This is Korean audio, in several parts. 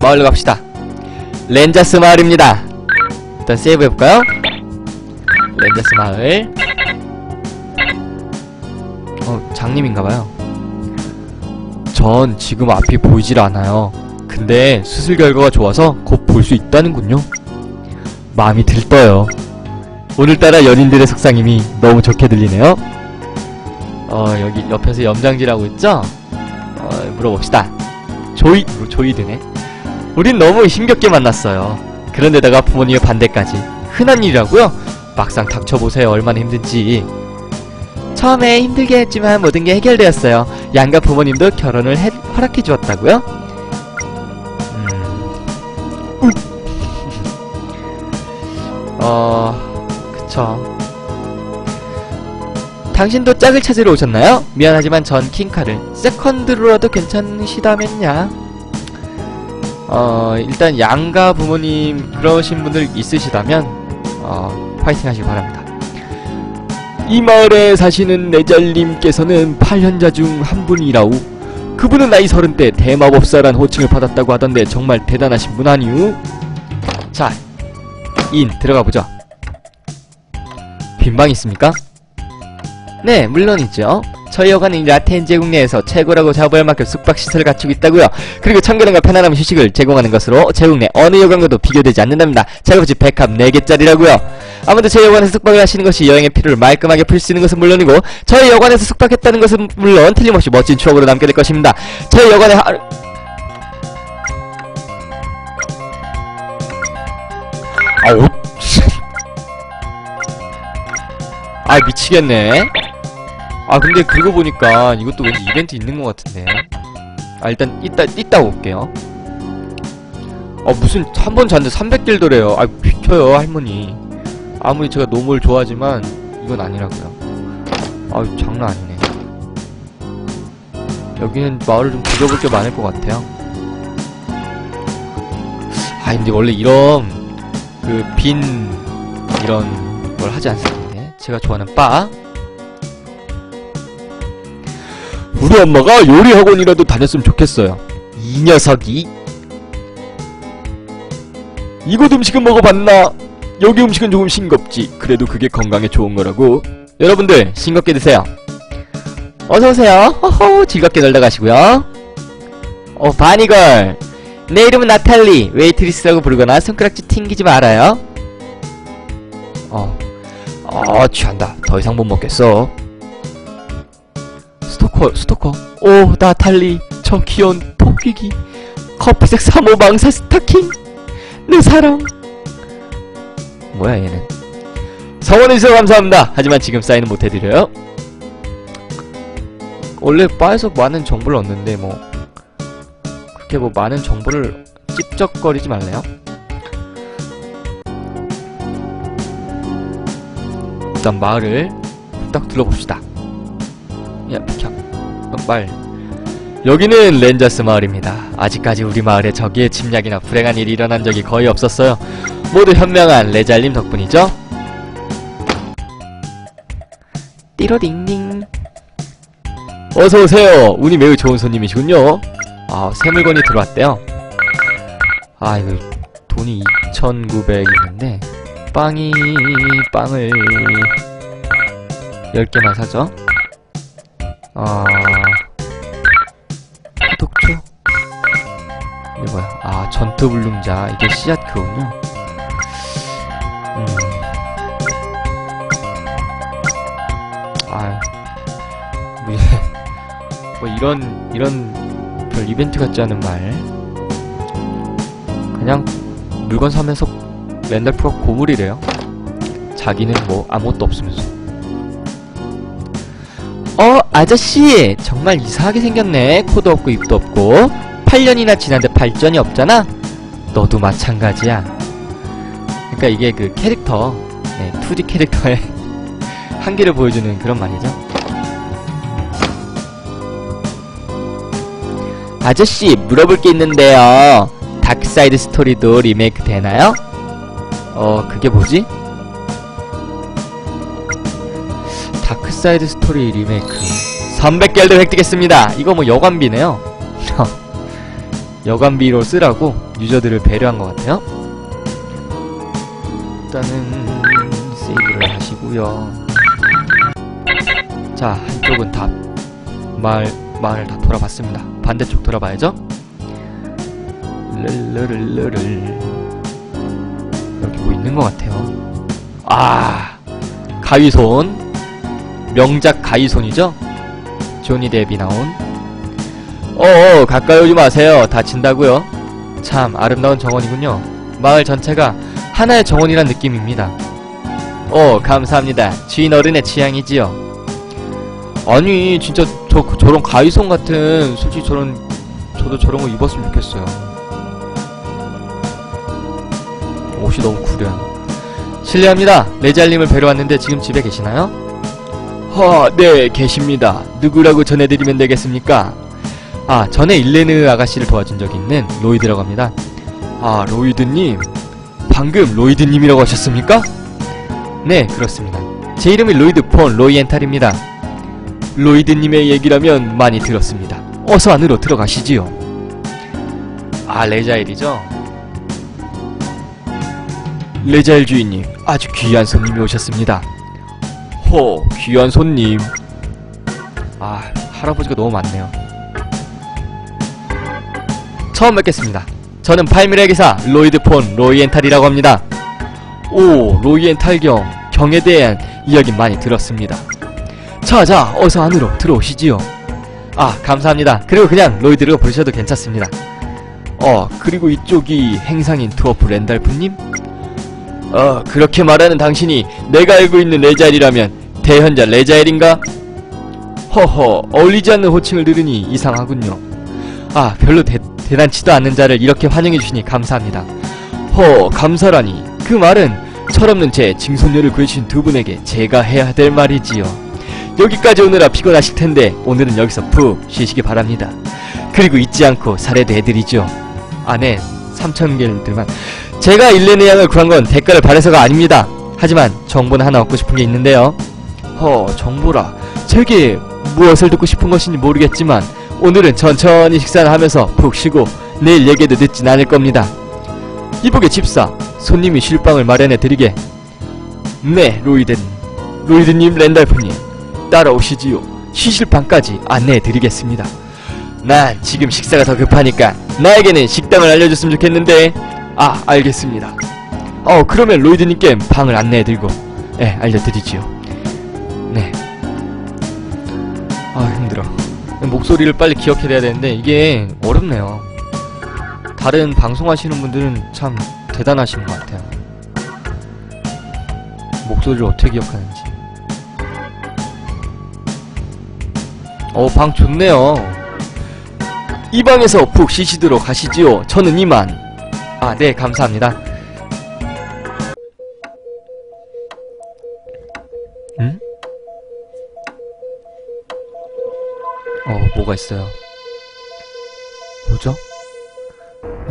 마을로 갑시다. 렌자스 마을입니다. 일단 세이브 해볼까요? 렌자스 마을. 어 장님인가봐요. 전 지금 앞이 보이질 않아요. 근데 수술 결과가 좋아서 곧 볼 수 있다는군요. 마음이 들떠요. 오늘따라 연인들의 속상임이 너무 좋게 들리네요. 어 여기 옆에서 염장질하고 있죠? 어 물어봅시다. 조이 뭐 조이드네 우린 너무 힘겹게 만났어요. 그런데다가 부모님의 반대까지 흔한 일이라고요? 막상 닥쳐보세요. 얼마나 힘든지. 처음에 힘들게 했지만 모든 게 해결되었어요. 양가 부모님도 결혼을 해, 허락해 주었다고요? 음... 어... 그쵸. 당신도 짝을 찾으러 오셨나요? 미안하지만 전 킹카를 세컨드로라도 괜찮으시다면야 어 일단 양가 부모님 그러신 분들 있으시다면 어 파이팅 하시기 바랍니다 이 마을에 사시는 내잘님께서는 8현자 중 한 분이라우 그분은 나이 서른대 대마법사란 호칭을 받았다고 하던데 정말 대단하신 분 아니우? 자, 인 들어가보죠 빈방 있습니까? 네, 물론이죠. 저희 여관은 라텐 제국 내에서 최고라고 자부할 만큼 숙박시설을 갖추고 있다고요. 그리고 청결함과 편안한 휴식을 제공하는 것으로 제국 내 어느 여관과도 비교되지 않는답니다. 작업지 100합 4개짜리라고요. 아무도 저희 여관에서 숙박을 하시는 것이 여행의 피로를 말끔하게 풀 수 있는 것은 물론이고 저희 여관에서 숙박했다는 것은 물론 틀림없이 멋진 추억으로 남게 될 것입니다. 저희 여관의 하루... 아우 아 미치겠네 아 근데 그거 보니까 이것도 왠지 이벤트 있는 것 같은데. 아 일단 이따 이따 올게요. 아 무슨 한 번 잤는데 300길더래요. 아 비켜요 할머니. 아무리 제가 노물 좋아하지만 이건 아니라고요. 아 장난 아니네. 여기는 마을을 좀 뒤져볼 게 많을 것 같아요. 아 근데 원래 이런 그 빈 이런 걸 하지 않습니다. 제가 좋아하는 바 우리 엄마가 요리 학원이라도 다녔으면 좋겠어요. 이 녀석이 이곳 음식은 먹어봤나? 여기 음식은 조금 싱겁지. 그래도 그게 건강에 좋은 거라고. 여러분들 싱겁게 드세요. 어서 오세요. 허허 즐겁게 놀다 가시고요. 어 바니걸. 내 이름은 나탈리. 웨이트리스라고 부르거나 손가락질 튕기지 말아요. 어. 아 취한다. 더 이상 못 먹겠어. 스토커 스토커. 오 나탈리. 저 귀여운 토끼기. 커피색 3호 망사 스타킹. 내 사랑. 뭐야 얘는? 성원해주셔서 감사합니다. 하지만 지금 사인은 못해드려요. 원래 바에서 많은 정보를 얻는데 뭐 그렇게 뭐 많은 정보를 찝적거리지 말래요. 일단 마을을 딱 둘러봅시다 야 비켜 어, 말. 여기는 렌저스 마을입니다. 아직까지 우리 마을에 적의 침략이나 불행한 일이 일어난 적이 거의 없었어요. 모두 현명한 레잘님 덕분이죠. 띠로딩딩. 어서오세요. 운이 매우 좋은 손님이시군요. 아 새 물건이 들어왔대요. 아 이거 돈이 2,900 있는데 빵이 빵을 10개만 사죠 아 독초 이게 뭐야? 아 전투불능자. 이게 씨앗 그거군요 음. 아 뭐, 뭐 이런 이런 별 이벤트 같지 않은 말. 그냥 물건 사면서 랜달프가 고물이래요. 자기는 뭐 아무것도 없으면서. 어 아저씨 정말 이상하게 생겼네. 코도 없고 입도 없고. 8년이나 지났는데 발전이 없잖아. 너도 마찬가지야. 그러니까 이게 그 캐릭터 네, 2D 캐릭터의 한계를 보여주는 그런 말이죠. 아저씨 물어볼 게 있는데요. 다크사이드 스토리도 리메이크 되나요? 어 그게 뭐지? 다크사이드 스토리 리메이크 300겔드 획득했습니다 이거 뭐 여관비네요 여관비로 쓰라고 유저들을 배려한 것 같아요. 일단은 세이브를 하시고요. 자, 한쪽은 다 마을 마을을 다 돌아봤습니다. 반대쪽 돌아봐야죠. 르르르르를 여기 뭐 있는 것 같아요. 아, 가위손 명작 가위손이죠? 조니 뎁이 나온. 어어, 가까이 오지 마세요. 다친다고요. 참 아름다운 정원이군요. 마을 전체가 하나의 정원이란 느낌입니다. 어, 감사합니다. 주인 어른의 취향이지요. 아니, 진짜 저 저런 가위손 같은 솔직히 저런 저도 저런 거 입었으면 좋겠어요. 옷이 너무 구려요. 실례합니다. 레지알님을 뵈러 왔는데 지금 집에 계시나요? 허, 네, 계십니다. 누구라고 전해드리면 되겠습니까? 아, 전에 일레느 아가씨를 도와준 적이 있는 로이드라고 합니다. 아, 로이드님. 방금 로이드님이라고 하셨습니까? 네, 그렇습니다. 제 이름이 로이드 폰 로이엔탈입니다. 로이드님의 얘기라면 많이 들었습니다. 어서 안으로 들어가시지요. 아, 레자일이죠? 레자일 주인님, 아주 귀한 손님이 오셨습니다. 허, 귀한 손님. 아, 할아버지가 너무 많네요. 처음 뵙겠습니다. 저는 팔미의 기사 로이드 폰 로이엔탈이라고 합니다. 오, 로이엔탈 경, 경에 대한 이야기 많이 들었습니다. 자, 자, 어서 안으로 들어오시지요. 아, 감사합니다. 그리고 그냥 로이드로 부르셔도 괜찮습니다. 어, 그리고 이쪽이 행상인 투어프 랜달프님? 어, 그렇게 말하는 당신이 내가 알고 있는 레자일이라면 대현자 레자일인가? 허허, 어울리지 않는 호칭을 들으니 이상하군요. 아, 별로 대, 대단치도 않는 자를 이렇게 환영해주시니 감사합니다. 허, 감사라니. 그 말은 철없는 제 증손녀를 구해주신 두 분에게 제가 해야 될 말이지요. 여기까지 오느라 피곤하실 텐데 오늘은 여기서 푹 쉬시기 바랍니다. 그리고 잊지 않고 사례도 해드리죠. 안에 3천 개를 들만 제가 일레네 양을 구한 건 대가를 바래서가 아닙니다. 하지만 정보는 하나 얻고 싶은 게 있는데요. 허, 정보라. 제게 무엇을 듣고 싶은 것인지 모르겠지만 오늘은 천천히 식사를 하면서 푹 쉬고 내일 얘기도 늦진 않을 겁니다. 이복의 집사, 손님이 쉴 방을 마련해 드리게. 네, 로이든. 로이드님, 랜달프님, 따라오시지요. 쉬실 방까지 안내해 드리겠습니다. 난 지금 식사가 더 급하니까 나에게는 식당을 알려줬으면 좋겠는데. 아, 알겠습니다. 어, 그러면 로이드님께 방을 안내해 드리고, 예, 알려드리지요. 아, 힘들어. 목소리를 빨리 기억해야 되는데 이게 어렵네요. 다른 방송하시는 분들은 참 대단하신 것 같아요. 목소리를 어떻게 기억하는지. 어, 방 좋네요. 이 방에서 푹 쉬시도록 하시지요. 저는 이만. 아, 네, 감사합니다. 어, 뭐가 있어요? 뭐죠?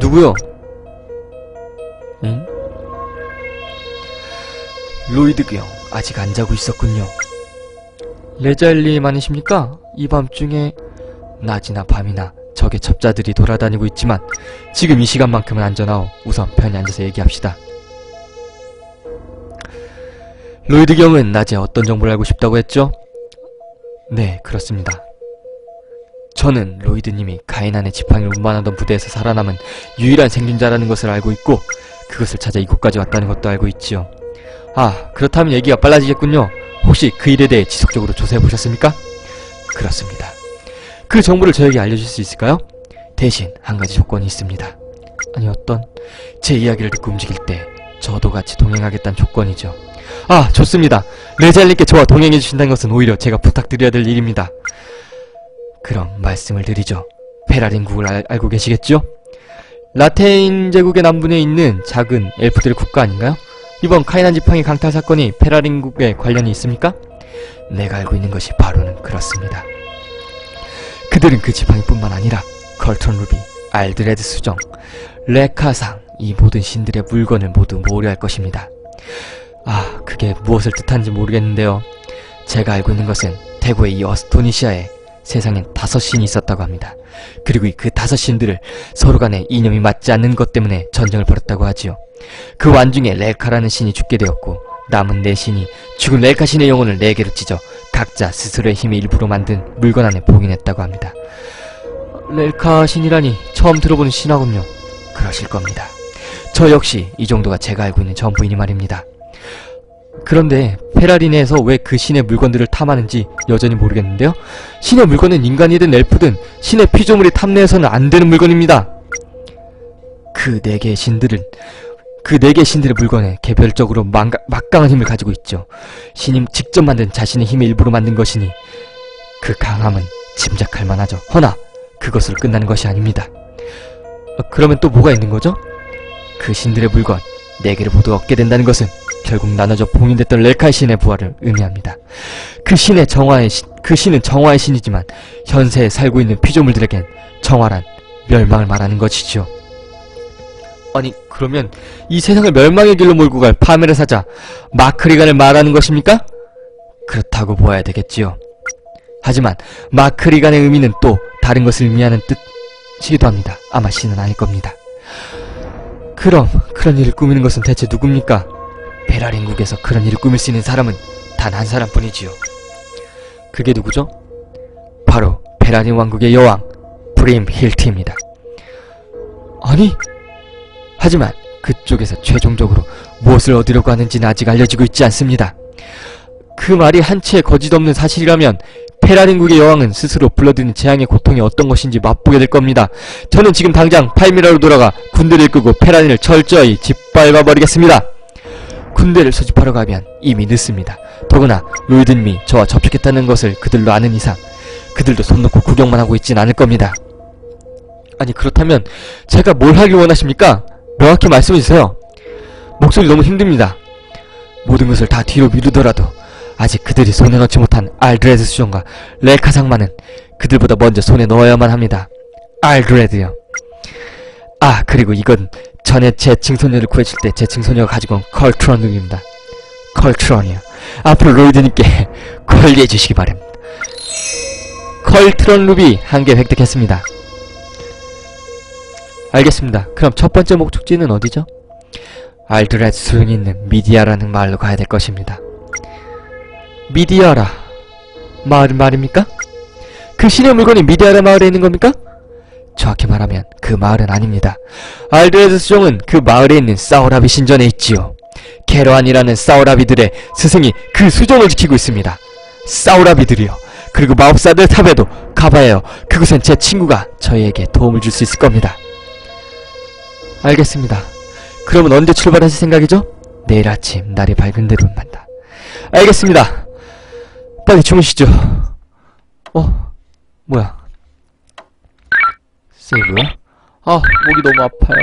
누구요? 응? 로이드 경 아직 안 자고 있었군요. 레자일님 아니십니까? 이 밤중에 낮이나 밤이나 적의 첩자들이 돌아다니고 있지만 지금 이 시간만큼은 안전하오. 우선 편히 앉아서 얘기합시다. 로이드 경은 낮에 어떤 정보를 알고 싶다고 했죠? 네, 그렇습니다. 저는 로이드님이 가인안의 지팡이를 운반하던 부대에서 살아남은 유일한 생존자라는 것을 알고 있고 그것을 찾아 이곳까지 왔다는 것도 알고 있지요. 아, 그렇다면 얘기가 빨라지겠군요. 혹시 그 일에 대해 지속적으로 조사해 보셨습니까? 그렇습니다. 그 정보를 저에게 알려줄 수 있을까요? 대신 한 가지 조건이 있습니다. 아니 어떤 제 이야기를 듣고 움직일 때 저도 같이 동행하겠다는 조건이죠. 아 좋습니다. 레잘님께 저와 동행해 주신다는 것은 오히려 제가 부탁드려야 될 일입니다. 그럼 말씀을 드리죠. 페라린국을 알, 알고 계시겠죠? 라테인 제국의 남분에 있는 작은 엘프들 국가 아닌가요? 이번 카이난 지팡이 강탈 사건이 페라린국에 관련이 있습니까? 내가 알고 있는 것이 바로는 그렇습니다. 그들은 그 지팡이뿐만 아니라 컬턴 루비, 알드레드 수정, 레카상 이 모든 신들의 물건을 모두 모으려 것입니다. 아, 그게 무엇을 뜻하는지 모르겠는데요. 제가 알고 있는 것은 대구의 이 어스토니시아에 세상엔 다섯 신이 있었다고 합니다. 그리고 그 다섯 신들을 서로 간에 이념이 맞지 않는 것 때문에 전쟁을 벌였다고 하지요. 그 완중에 렐카라는 신이 죽게 되었고 남은 네 신이 죽은 렐카 신의 영혼을 네 개로 찢어 각자 스스로의 힘의 일부로 만든 물건 안에 봉인했다고 합니다. 렐카 신이라니 처음 들어보는 신하군요. 그러실 겁니다. 저 역시 이 정도가 제가 알고 있는 전부이니 말입니다. 그런데 페라리네에서 왜 그 신의 물건들을 탐하는지 여전히 모르겠는데요. 신의 물건은 인간이든 엘프든 신의 피조물이 탐내해서는 안 되는 물건입니다. 그 네 개의 신들은 그 네 개의 신들의 물건에 개별적으로 망가, 막강한 힘을 가지고 있죠. 신이 직접 만든 자신의 힘의 일부로 만든 것이니 그 강함은 짐작할 만하죠. 허나 그것으로 끝나는 것이 아닙니다. 어, 그러면 또 뭐가 있는 거죠? 그 신들의 물건 네 개를 모두 얻게 된다는 것은 결국 나눠져 봉인됐던 렐카의 신의 부활을 의미합니다. 그 신의 정화의 신, 그 신은 정화의 신이지만 현세에 살고 있는 피조물들에겐 정화란 멸망을 말하는 것이지요. 아니 그러면 이 세상을 멸망의 길로 몰고 갈 파멸의 사자 마크리간을 말하는 것입니까? 그렇다고 보아야 되겠지요. 하지만 마크리간의 의미는 또 다른 것을 의미하는 뜻이기도 합니다. 아마 신은 아닐 겁니다. 그럼 그런 일을 꾸미는 것은 대체 누굽니까? 베라린국에서 그런 일을 꾸밀 수 있는 사람은 단 한 사람뿐이지요. 그게 누구죠? 바로 베라린 왕국의 여왕 브림 힐트입니다. 아니 하지만 그쪽에서 최종적으로 무엇을 얻으려고 하는지는 아직 알려지고 있지 않습니다. 그 말이 한치의 거짓 없는 사실이라면 페라린국의 여왕은 스스로 불러드는 재앙의 고통이 어떤 것인지 맛보게 될 겁니다. 저는 지금 당장 팔미라로 돌아가 군대를 끄고 페라린을 철저히 짓밟아버리겠습니다. 군대를 소집하러 가면 이미 늦습니다. 더구나 로이드님이 저와 접촉했다는 것을 그들로 아는 이상 그들도 손 놓고 구경만 하고 있진 않을 겁니다. 아니 그렇다면 제가 뭘 하길 원하십니까? 명확히 말씀해주세요. 목소리 너무 힘듭니다. 모든 것을 다 뒤로 미루더라도 아직 그들이 손에 넣지 못한 알드레드 수정과 상마는 그들보다 먼저 손에 넣어야만 합니다. 알드레드요. 아 그리고 이건 전에 제 증손녀를 구해줄 때 제 증손녀가 가지고 온 컬트런 룩입니다. 컬트런이요. 앞으로 로이드님께 관리해 주시기 바랍니다. 컬트런 룩이 한개 획득했습니다. 알겠습니다. 그럼 첫 번째 목적지는 어디죠? 알드레드 수run이 있는 미디아라는 마을로 가야 될 것입니다. 미디아라 마을은 말입니까? 그 신의 물건이 미디아라 마을에 있는 겁니까? 정확히 말하면 그 마을은 아닙니다. 알드레드 수종은 그 마을에 있는 사우라비 신전에 있지요. 게로안이라는 사우라비들의 스승이 그 수종을 지키고 있습니다. 사우라비들이요. 그리고 마법사들 탑에도 가봐야요. 그곳엔 제 친구가 저희에게 도움을 줄 수 있을 겁니다. 알겠습니다. 그러면 언제 출발하실 생각이죠? 내일 아침 날이 밝은 대로 만다. 알겠습니다. 빨리 주무시죠. 어? 뭐야? 세이브? 아, 목이 너무 아파요.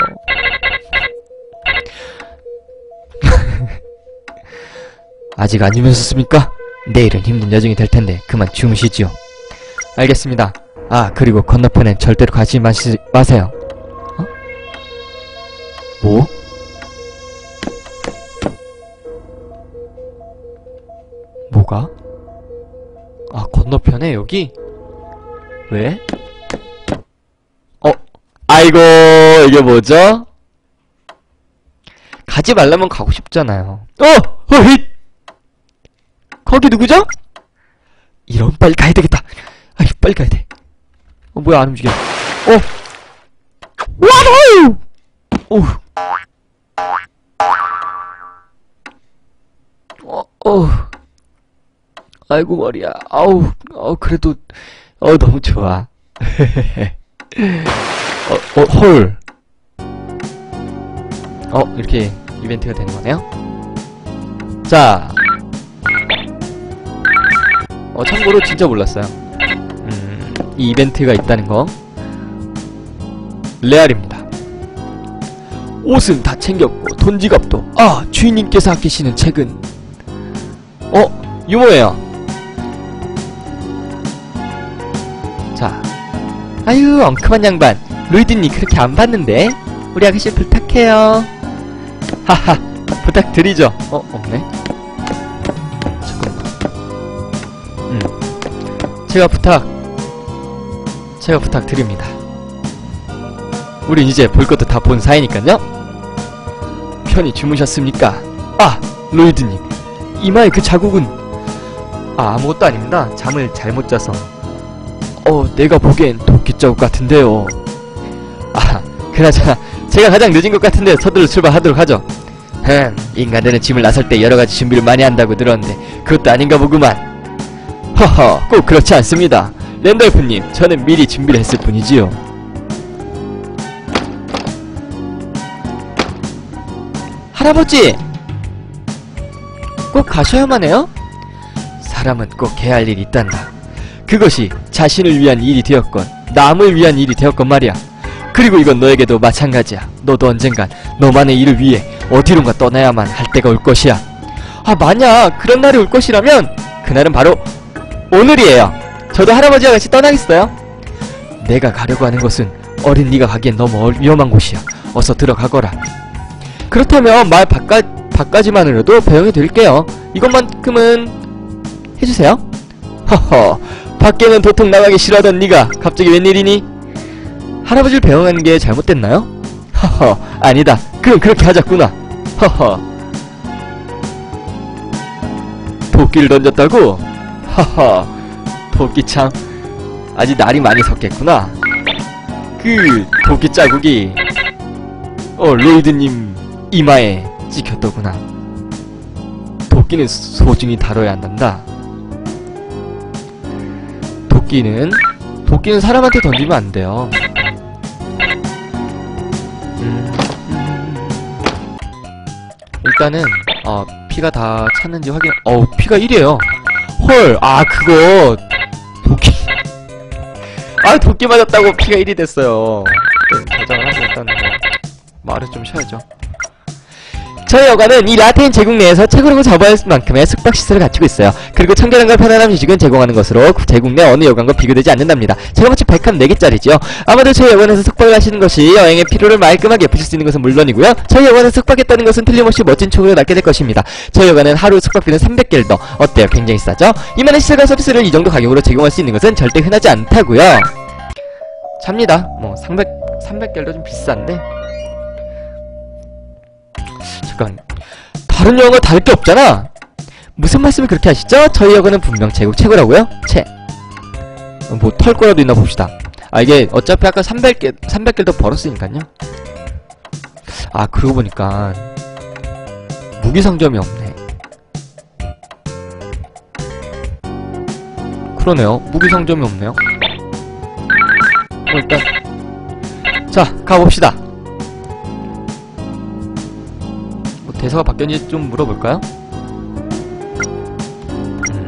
아직 안 주무셨습니까? 내일은 힘든 여정이 될 텐데 그만 주무시지요. 알겠습니다. 아, 그리고 건너편엔 절대로 가지 마시, 마세요. 어? 뭐? 뭐가? 아, 건너편에 여기? 왜? 어? 아이고, 이게 뭐죠? 가지 말라면 가고 싶잖아요. 어! 어, 힛! 거기 누구죠? 이런, 빨리 가야 되겠다. 아이, 빨리 가야 돼. 어, 뭐야, 안 움직여. 어! 와노! 오. 어, 어. 아이고, 머리야. 아우, 어, 그래도, 어, 너무 좋아. 어, 어, 헐. 어, 이렇게 이벤트가 되는 거네요. 자. 어, 참고로 진짜 몰랐어요. 음, 이 이벤트가 있다는 거. 레알입니다. 옷은 다 챙겼고, 돈 지갑도. 아, 주인님께서 아끼시는 책은. 어, 유모예요. 아유, 엉큼한 양반. 로이드님 그렇게 안 봤는데? 우리 아가씨 부탁해요. 하하, 부탁드리죠. 어, 없네. 잠깐만. 음. 제가 부탁 제가 부탁드립니다. 우린 이제 볼 것도 다 본 사이니까요. 편히 주무셨습니까? 아, 로이드님. 이마에 그 자국은 아, 아무것도 아닙니다. 잠을 잘못 자서. 어, 내가 보기엔 도끼 자국 같은데요. 아, 그나저나 제가 가장 늦은 것 같은데 서둘러 출발하도록 하죠. 흠, 인간들은 짐을 나설 때 여러 가지 준비를 많이 한다고 들었는데 그것도 아닌가 보구만. 허허, 꼭 그렇지 않습니다. 랜돌프님, 저는 미리 준비를 했을 뿐이지요. 할아버지! 꼭 가셔야만 해요? 사람은 꼭 해야 할 일이 있단다. 그것이 자신을 위한 일이 되었건, 남을 위한 일이 되었건 말이야. 그리고 이건 너에게도 마찬가지야. 너도 언젠간 너만의 일을 위해 어디론가 떠나야만 할 때가 올 것이야. 아, 만약 그런 날이 올 것이라면, 그날은 바로 오늘이에요. 저도 할아버지와 같이 떠나겠어요. 내가 가려고 하는 곳은 어린 네가 가기엔 너무 어- 위험한 곳이야. 어서 들어가거라. 그렇다면 말 바까, 바까지만으로도 배웅해 드릴게요. 이것만큼은 해주세요. 허허, 밖에는 도통 나가기 싫어하던 네가 갑자기 웬일이니? 할아버지를 배웅하는 게 잘못됐나요? 허허, 아니다. 그럼 그렇게 하자꾸나. 허허. 도끼를 던졌다고? 허허, 도끼 참 아직 날이 많이 섰겠구나. 그 도끼 자국이 어 로이드님 이마에 찍혔더구나. 도끼는 소중히 다뤄야 한단다. 도끼는 도끼는 사람한테 던지면 안 돼요. 일단은 어 피가 다 찼는지 확인. 어 피가 1이에요. 헐, 아 그거 도끼. 아 도끼 맞았다고 피가 1이 됐어요. 일단 저장을 하고 일단 뭐 말을 좀 쉬어야죠. 저희 여관은 이 라테인 제국 내에서 최고라고 자부할 만큼의 숙박시설을 갖추고 있어요. 그리고 청결함과 편안함 휴식은 제공하는 것으로 그 제국 내 어느 여관과 비교되지 않는답니다. 마치 100칸 4개짜리지요. 아마도 저희 여관에서 숙박을 하시는 것이 여행의 피로를 말끔하게 푸실 수 있는 것은 물론이고요. 저희 여관에서 숙박했다는 것은 틀림없이 멋진 초급을 낳게 될 것입니다. 저희 여관은 하루 숙박비는 300개를 더 어때요? 굉장히 싸죠? 이만한 시설과 서비스를 이 정도 가격으로 제공할 수 있는 것은 절대 흔하지 않다고요. 잡니다. 뭐 300, 300개도 좀 비싼데 잠깐 다른 영화가 다를 게 없잖아 무슨 말씀을 그렇게 하시죠? 저희 여관은 분명 제국 최고라고요? 채. 뭐 털 거라도 있나 봅시다. 아 이게 어차피 아까 300개 300개를 더 벌었으니까요. 아 그러고 보니까 무기 상점이 없네. 그러네요. 무기 상점이 없네요. 뭐 일단 자 가봅시다. 대사가 바뀌었는지 좀 물어볼까요? 음.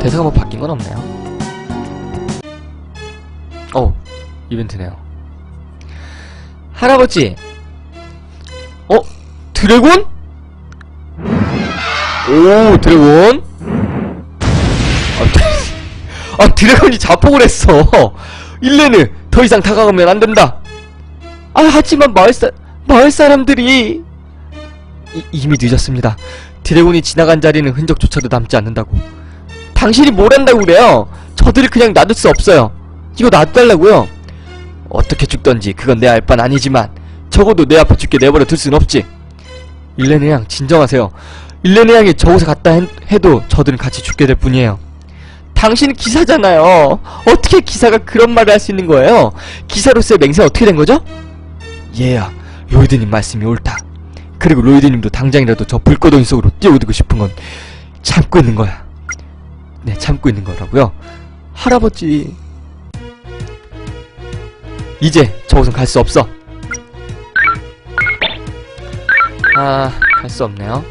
대사가 뭐 바뀐 건 없네요. 어, 이벤트네요. 할아버지! 어? 드래곤? 오, 드래곤? 아, 드- 아, 드래곤이 자폭을 했어! 일레는 더 이상 다가가면 안 된다! 아, 하지만 마을 사, 마을 사람들이 이, 이미 늦었습니다. 드래곤이 지나간 자리는 흔적조차도 남지 않는다고. 당신이 뭘 한다고 그래요? 저들을 그냥 놔둘 수 없어요. 이거 놔달라고요. 어떻게 죽던지 그건 내 알 바는 아니지만 적어도 내 앞에 죽게 내버려 둘 순 없지. 일레네 양 진정하세요. 일레네 양이 저곳에 갔다 해, 해도 저들은 같이 죽게 될 뿐이에요. 당신은 기사잖아요. 어떻게 기사가 그런 말을 할 수 있는 거예요? 기사로서의 맹세는 어떻게 된 거죠? 얘야, 로이드님 말씀이 옳다. 그리고 로이드님도 당장이라도 저 불꽃덩이 속으로 뛰어들고 싶은 건 참고 있는 거야. 네, 참고 있는 거라고요. 할아버지. 이제 저곳은 갈수 없어. 아, 갈 수 없네요.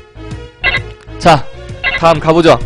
자, 다음 가보죠.